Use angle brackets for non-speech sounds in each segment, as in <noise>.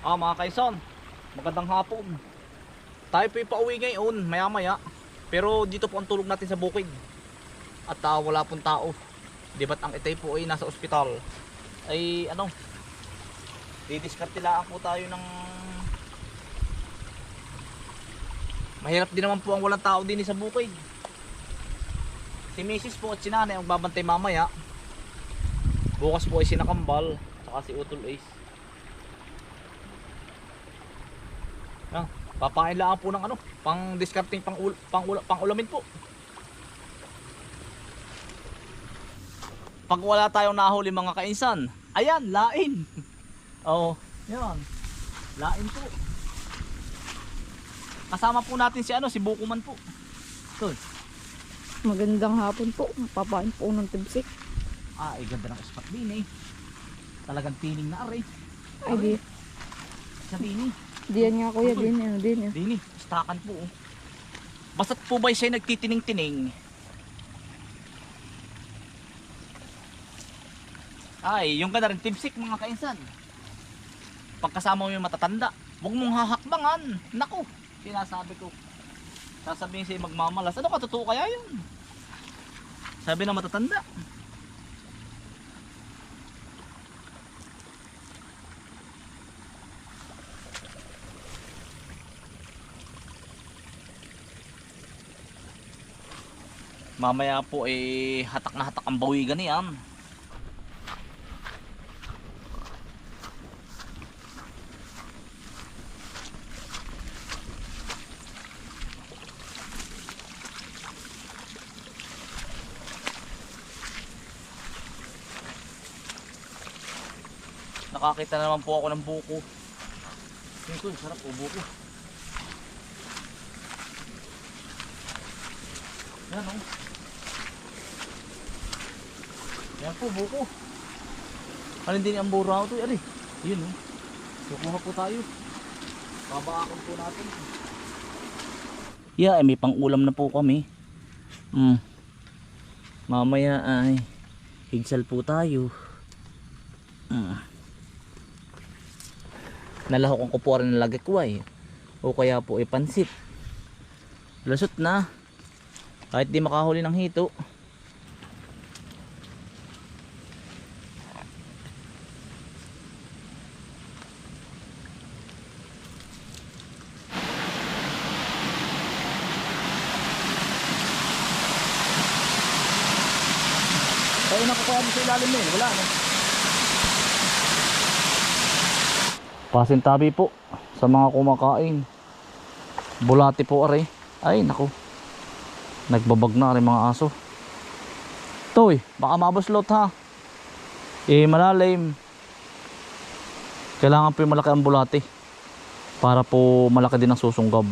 Ah mga kaison, magandang hapon. Tayo po pauwi ngayon, maya maya. Pero dito po ang tulog natin sa bukid. At ah, wala pong tao. Di ba't ang itay po ay nasa ospital. Ay ano, didiskartilaan po tayo ng... Mahirap din naman po ang walang tao din sa bukid. Si Mrs. po at si nanay ang babantay mamaya. Bukas po ay sinakambal, saka si Utol Ace. Ah, papain lang po ng ano, pang discarding pang ul, pang, ula, pang ulamin po. Pag wala tayong nahuli mga kainsan, ayan, lain. <laughs> Oh, yan. Lain po. Kasama po natin si ano, si Bukuman po. Tol. Magandang hapon po. Papain po ng tibsik. Ah, ay ganda ng spot din eh. Talagang tining na aray. Ay, di. Sa tini. Diyan nga kuya, din yan, din yan. Dini, stakan po. oh. Basta't po ba siya nagtitining-tining? Ay, yung ka na rin tipsik mga kainsan. Pagkasama mo yung matatanda, huwag mong hahakbangan. Naku, sinasabi ko. Sasabihin sa'yo magmamalas. Ano ka, totoo kaya yun? Sabi na matatanda. Mamaya po eh hatak na hatak ang bawigan niyan. Nakakita na naman po ako ng buko. Ito, sarap po buko. Yan oh. Yan po, buko. Alin din ang buraw to, ali. Yun oh. Kukuha po tayo. Babakon po natin. Yeah, eh, may pang-ulam na po kami. Hmm. Mamaya ay higsal po tayo. Hmm. Nalahok po rin ng lagakway. O kaya po ipansit. Lusot na. Kahit di makahuli ng hito. Kaya na ko kaya sa ilalim na yun. Wala na. Pasintabi po sa mga kumakain. Bulati po are. Ay nako. Nagbabag na rin mga aso. Toy, baka mabaslot ha. Eh malalim. Kailangan po yung malaki ang bulati. Para po malaki din ang susunggab.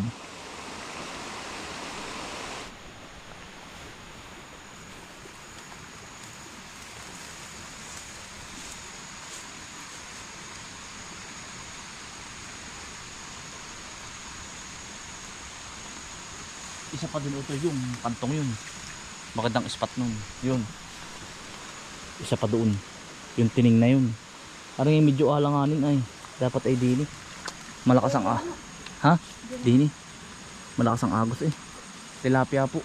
Isa pa din ito yung kantong yun. Magandang spot nun. Yun. Isa pa doon. Yung tining na yun. Parang yung medyo alanganin ay. Dapat ay dini. Malakas ang ah. Ha? Dini. Malakas ang agos eh. Tilapia po.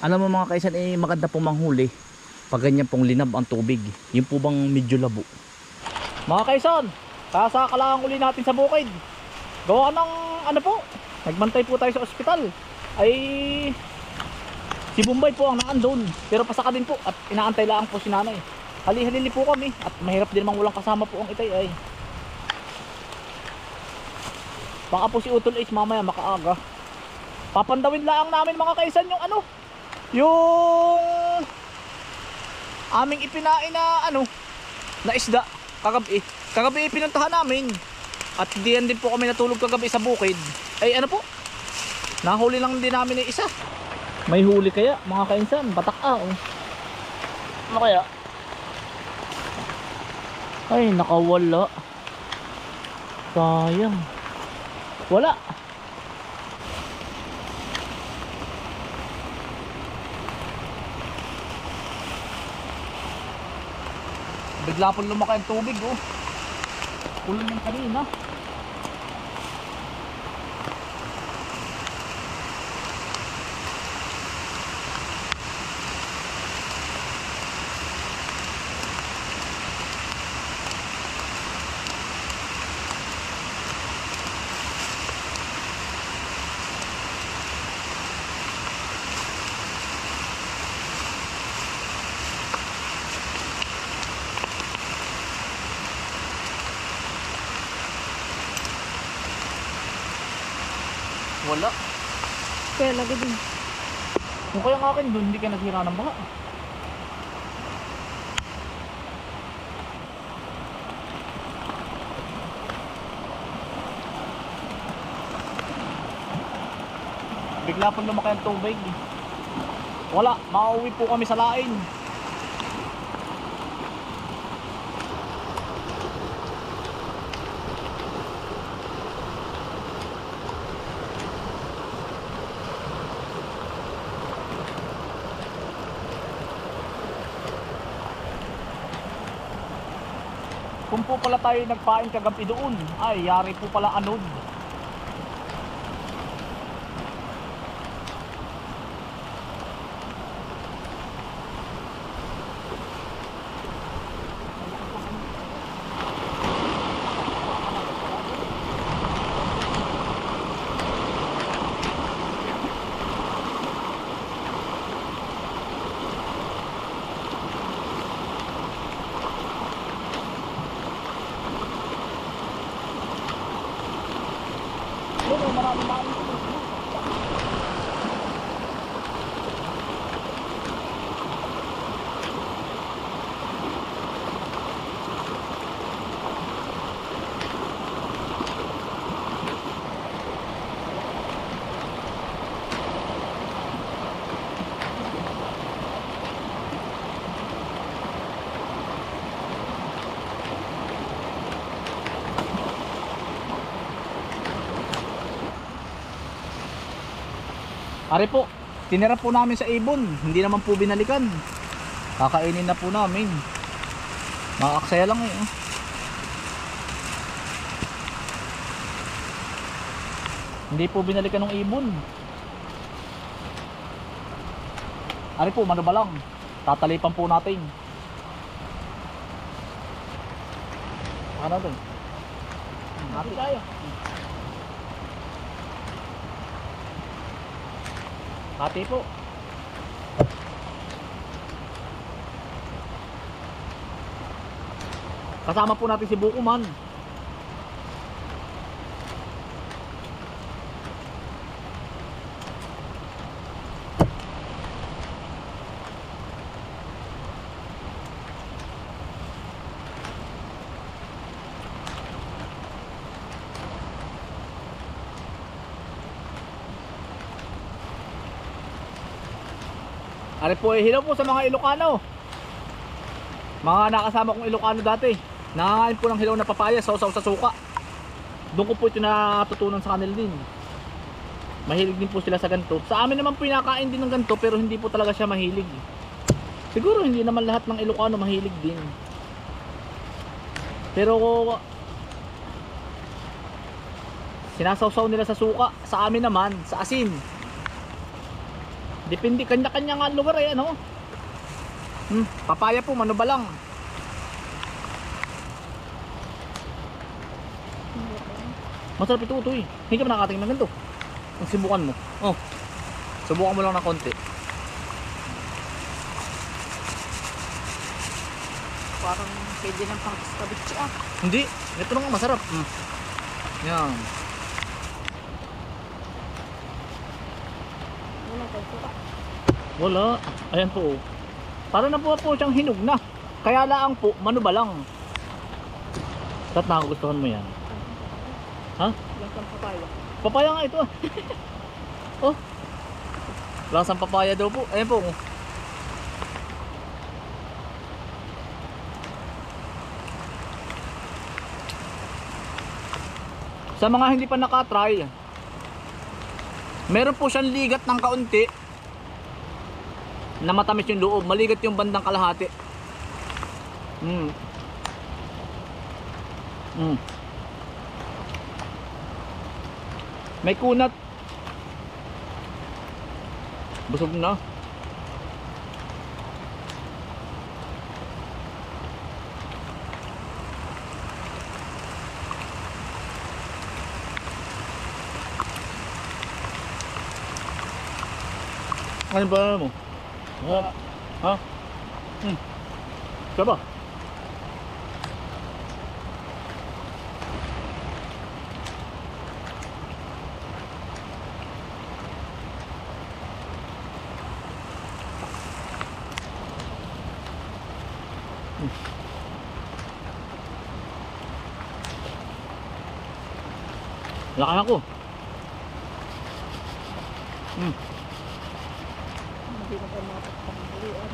Alam mo mga kaisan eh maganda pong manghuli. Pag ganyan pong linab ang tubig. Yung po bang medyo labo. Mga kaisan, sasaka lang uli natin sa bukid. Gawa ng ano po, nagbantay po tayo sa ospital. Ay si Bombay po ang naandun. Pero pasaka din po at inaantay lang po si nanay. Hali-halili po kami at mahirap din namang walang kasama po ang itay ay. Baka po si Utol H mamaya makaaga. Papandawin lang namin mga kaisan yung ano, yung aming ipinain na ano, na isda kagabi. Kagabi pinuntahan namin. At diyan din po kami natulog kagabi sa bukid. Ay ano po? Nahuli lang din namin ng isa. May huli kaya mga kainsan, batak ah. Oh. Ano kaya? Ay, nakawala. Sayang. Wala. Bigla po lumaki ang tubig oh. Kulong yung kanina. Wala. Kaya lagi din. Kung kaya nga akin doon, hindi ka nasira ng baha. Bigla pong lumaki ang tubig. Wala, mauwi po kami sa lain. Kung po pala tayo nagpain kagabi doon, ay yari po pala anod. Ari po, tinira po namin sa ibon. Hindi naman po binalikan. Kakainin na po namin. Makakaksaya lang eh. oh. Hindi po binalikan ng ibon. Ari po, mano lang? Tatalipan po natin. Ano to? Hati tayo. Hati po. Kasama po natin si Bukuman. Ari po, eh, hello po sa mga Ilocano. Mga nakasama kong Ilocano dati. Nakakain po ng hilaw na papaya, sausaw sa suka. Doon ko po ito natutunan sa kanila din. Mahilig din po sila sa ganito. Sa amin naman pinakain din ng ganito pero hindi po talaga siya mahilig. Siguro hindi naman lahat ng Ilocano mahilig din. Pero sinasawsaw nila sa suka. Sa amin naman, sa asin. Depende, kanya-kanya nga lugar eh, ano? Hmm, papaya po, mano ba lang? Masarap ito, eh. Hindi ka ba nakakatingin ng ganito? Ang sibukan mo. Oh. Subukan mo lang ng konti. Parang pwede ng pang ah. Hindi, ito lang ang masarap. Mm. Yan. Wala tayo suka. Wala. Ayan po. oh. Para na po po siyang hinog na. Kaya laang po, mano ba lang? Tat nagugustuhan mo yan. Ha? Lasang papaya. Papaya nga ito. <laughs> oh. Lasang papaya daw po. Ayan po. oh. Sa mga hindi pa nakatry, meron po siyang ligat ng kaunti na matamis yung loob maligat yung bandang kalahati mm. Mm. may kunat busog na ano ba mo? Ha? Ha? Hmm. Siya ba? Laki ako. Hmm. Hindi na pa mapagpangalian.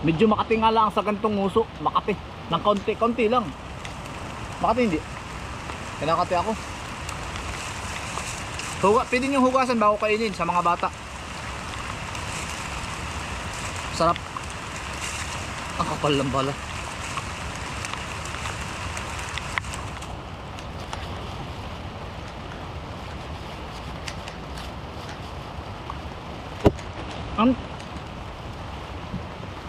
Medyo makati nga lang sa gantong nguso. Makati. Nang konti, konti lang. Makati hindi. Kinakati ako. Huga, pwede nyo hugasan bago kainin sa mga bata. Sarap. Ang kapal lang pala.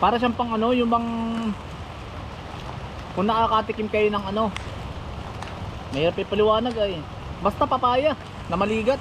Para siyang pang ano, yung bang kung nakakatikim kayo ng ano, mahirap ipaliwanag ay. Basta papaya na maligat.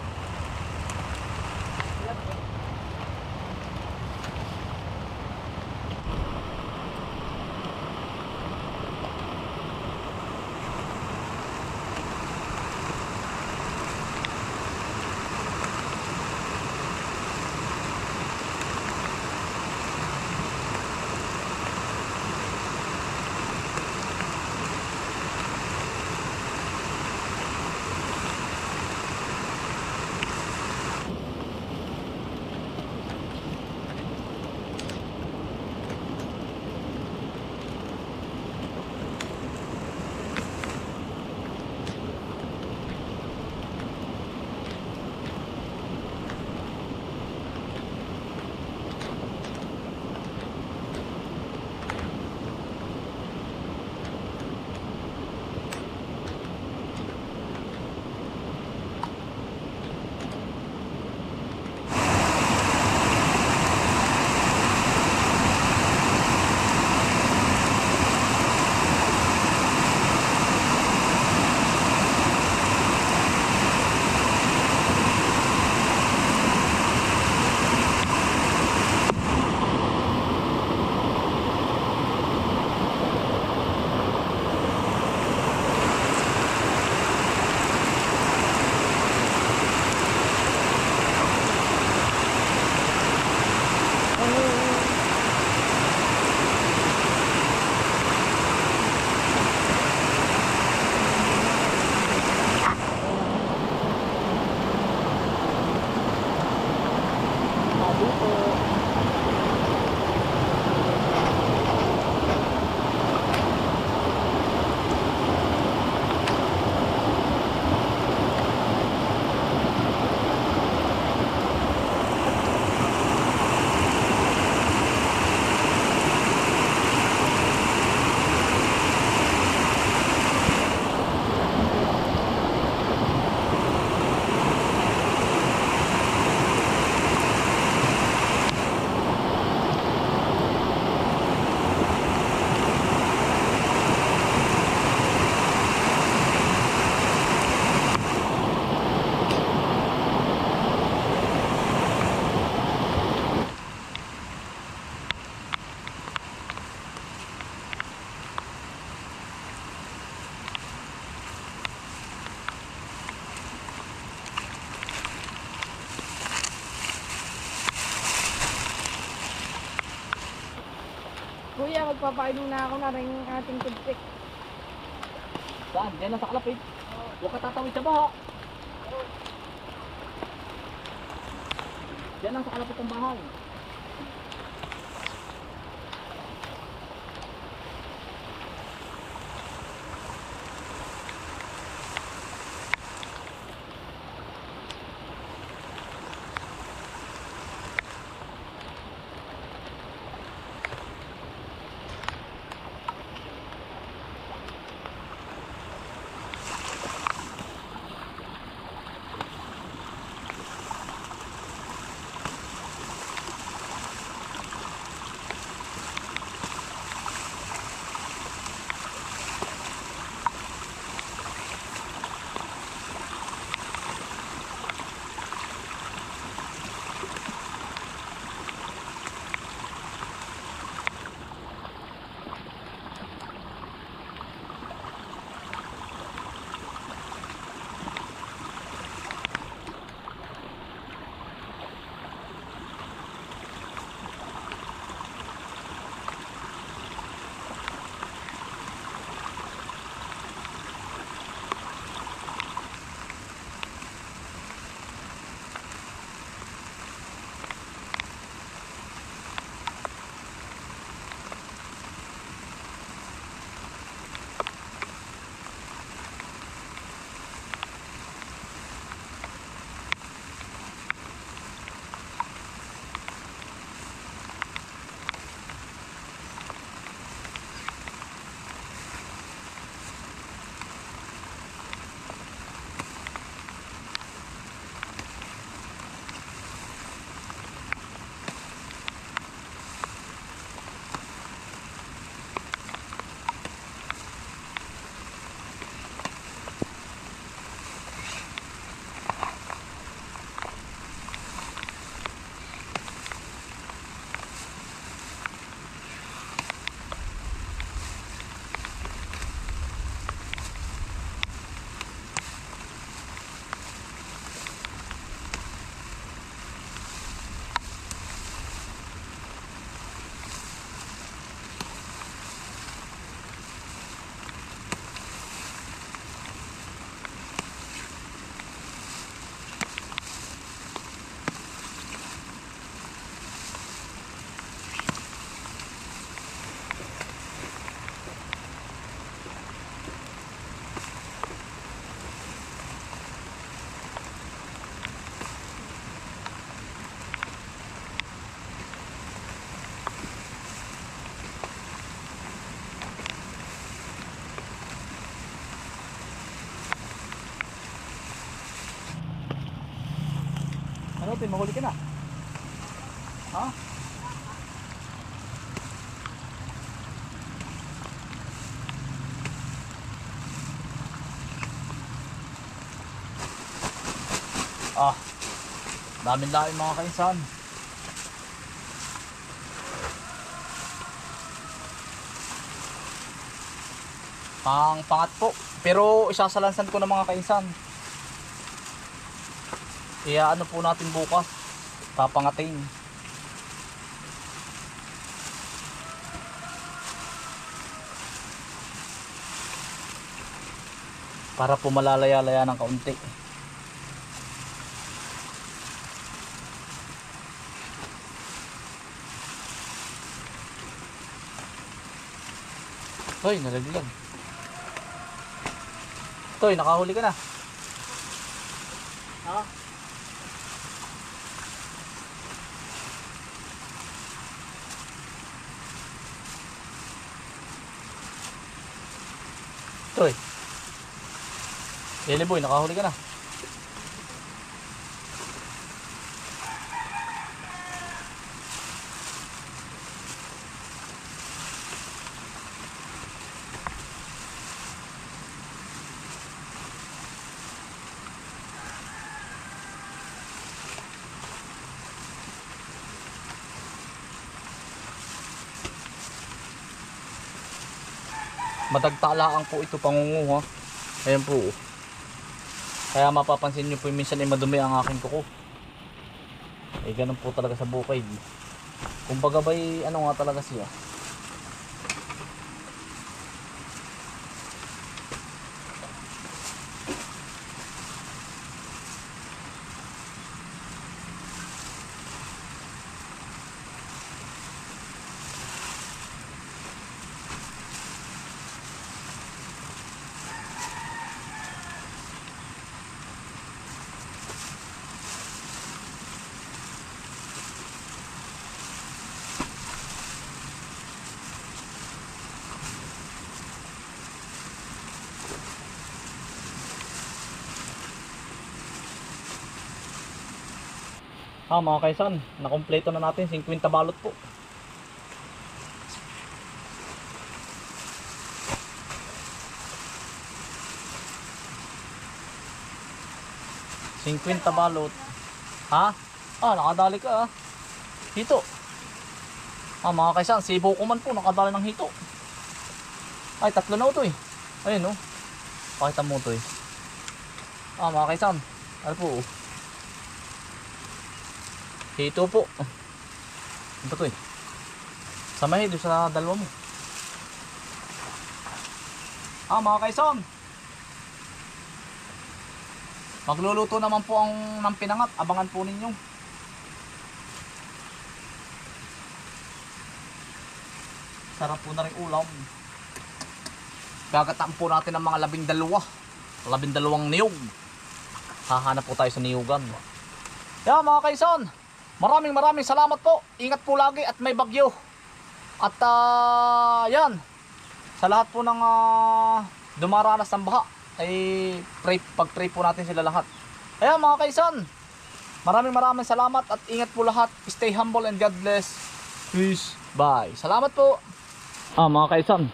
Kuya, magpapainom na ako na rin yung ating tubig. Saan? Diyan lang sa kalapit. Huwag ka tatawid sa baha. Diyan lang sa kalapit ng bahay. Utoy, mahuli ka na. Ha? Ah, daming laing mga kainsan. Pang pangat po. Pero isasalansan ko ng mga kainsan. Kaya ano po natin bukas. Papangatin. Para po malalaya-laya ng kaunti. Hoy, nalaglag. Toy, nakahuli ka na. Ha? Toy. Lele boy, nakahuli ka na. Madagtalaan po ito pangunguha. Ayan po. Kaya mapapansin nyo po minsan ay madumi ang aking kuko. Eh ganun po talaga sa bukay. Kumbaga ba'y ano nga talaga siya. Ah mga kaisan, nakompleto na natin 50 balot po. Singkwenta balot. Ha? Ah, nakadali ka ah. Hito. Ah, mga kaisan, si Boko man po nakadali ng hito. Ay, tatlo na ito eh. Ayun oh. Pakita mo ito eh. Ah, mga kaisan. Ano po oh. Hito po. Ito eh? Samahin doon sa dalawa mo. Ah, mga kaisan. Magluluto naman po ang ng pinangat. Abangan po ninyo. Sarap po na rin ulam. Gagataan po natin ng mga labing dalawa. Labing dalawang niyog. Hahanap po tayo sa niyugan. Yeah, mga kaisan. Maraming maraming salamat po. Ingat po lagi at may bagyo. At ah, yan. Sa lahat po ng ah, dumaranas ng baha ay pray, pag-pray po natin sila lahat. Ayan mga kaisan. Maraming maraming salamat at ingat po lahat. Stay humble and God bless. Peace. Bye. Salamat po. Ah mga kaisan.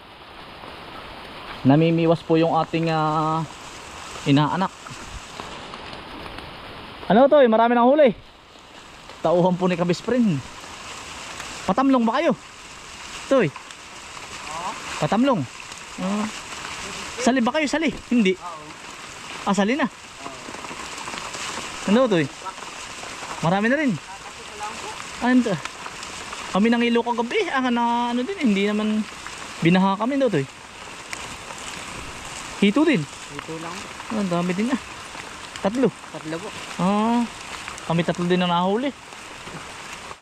Namimiwas po yung ating ah, inaanak. Ano to? eh? Marami nang huli. Tauhan po ni Kabisprin. Patamlong ba kayo? Toy. Patamlong. Ah. sali ba kayo? Sali? Hindi. Ah, sali na. Ano to? Marami na rin. Ano to? Kami nang ilo kagabi. Ah, na ano din. Hindi naman binaha kami daw to. Hito din. Ito lang. Ah, ang dami din ah. Tatlo. Tatlo po. Ah, kami tatlo din na nahuli.